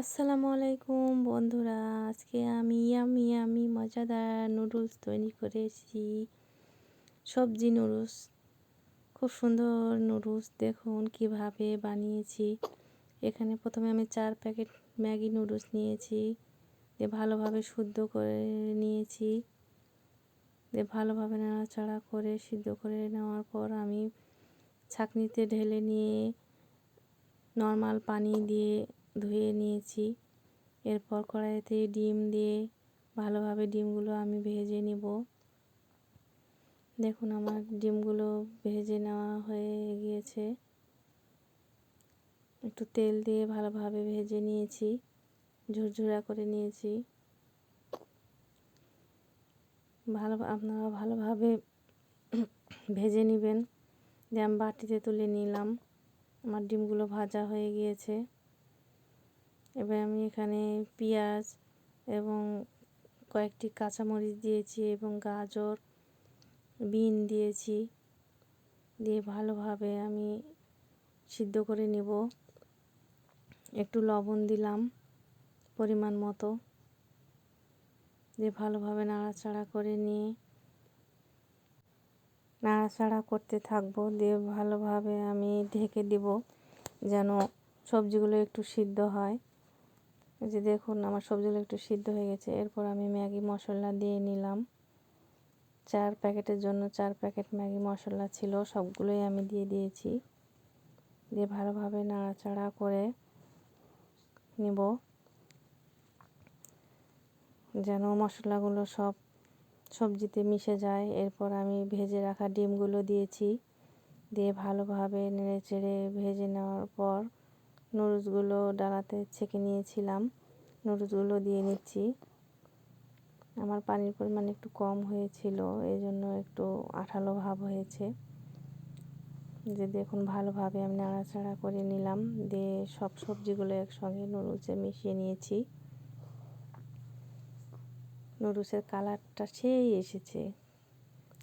আসসালামু আলাইকুম বন্ধুরা। আজকে আমি ইয়ামি ইয়ামি মজাদার নুডলস তৈরি করেছি। সবজি নুডলস, খুব সুন্দর নুডলস। দেখুন কীভাবে বানিয়েছি। এখানে প্রথমে আমি চার প্যাকেট ম্যাগি নুডলস নিয়েছি। দিয়ে ভালোভাবে শুদ্ধ করে নিয়েছি। দিয়ে ভালোভাবে নাড়াচাড়া করে সিদ্ধ করে নেওয়ার পর আমি ছাঁকনিতে ঢেলে নিয়ে নর্মাল পানি দিয়ে ধুয়ে নিয়েছি। এরপর কড়াইতে ডিম দিয়ে ভালোভাবে ডিমগুলো আমি ভেজে নেব। দেখুন আমার ডিমগুলো ভেজে নেওয়া হয়ে গিয়েছে। একটু তেল দিয়ে ভালোভাবে ভেজে নিয়েছি, ঝুরঝুরা করে নিয়েছি। ভালো, আপনারা ভালোভাবে ভেজে নেবেন। দিয়ে আমি বাটিতে তুলে নিলাম, আমার ডিমগুলো ভাজা হয়ে গিয়েছে। এবার আমি এখানে পেঁয়াজ এবং কয়েকটি কাঁচামরিচ দিয়েছি এবং গাজর, বিন দিয়েছি। দিয়ে ভালোভাবে আমি সিদ্ধ করে নেব। একটু লবণ দিলাম পরিমাণ মতো। দিয়ে ভালোভাবে নাড়াচাড়া করে নিয়ে নাড়াচাড়া করতে থাকব। দিয়ে ভালোভাবে আমি ঢেকে দেব যেন সবজিগুলো একটু সিদ্ধ হয়। যে দেখুন, আমার সবজিগুলো একটু সিদ্ধ হয়ে গেছে। এরপর আমি ম্যাগি মশলা দিয়ে নিলাম। চার প্যাকেটের জন্য চার প্যাকেট ম্যাগি মশলা ছিল, সবগুলোই আমি দিয়ে দিয়েছি। দিয়ে ভালোভাবে নাড়াচাড়া করে নিব, যেন মশলাগুলো সব সবজিতে মিশে যায়। এরপর আমি ভেজে রাখা ডিমগুলো দিয়েছি। দিয়ে ভালোভাবে নেড়ে চেড়ে ভেজে নেওয়ার পর নুডলসগুলো ডালাতে ছেঁকে নিয়েছিলাম। নুডলসগুলো দিয়ে নিচ্ছি। আমার পানির পরিমাণ একটু কম হয়েছিল এই জন্য একটু আঠালো ভাব হয়েছে। যে দেখুন ভালোভাবে আমি নাড়াচাড়া করে নিলাম, দিয়ে সব সবজিগুলো একসঙ্গে নুডলসে মিশিয়ে নিয়েছি। নুডলসের কালারটা সেই এসেছে।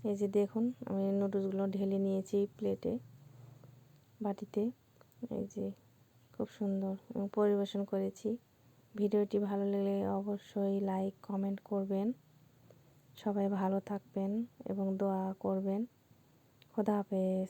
এই যে দেখুন, আমি নুডলসগুলো ঢেলে নিয়েছি প্লেটে, বাটিতে। এই যে খুব সুন্দর এবং পরিবেশন করেছি। ভিডিওটি ভালো লাগলে অবশ্যই লাইক কমেন্ট করবেন। সবাই ভালো থাকবেন এবং দোয়া করবেন। খোদা হাফেজ।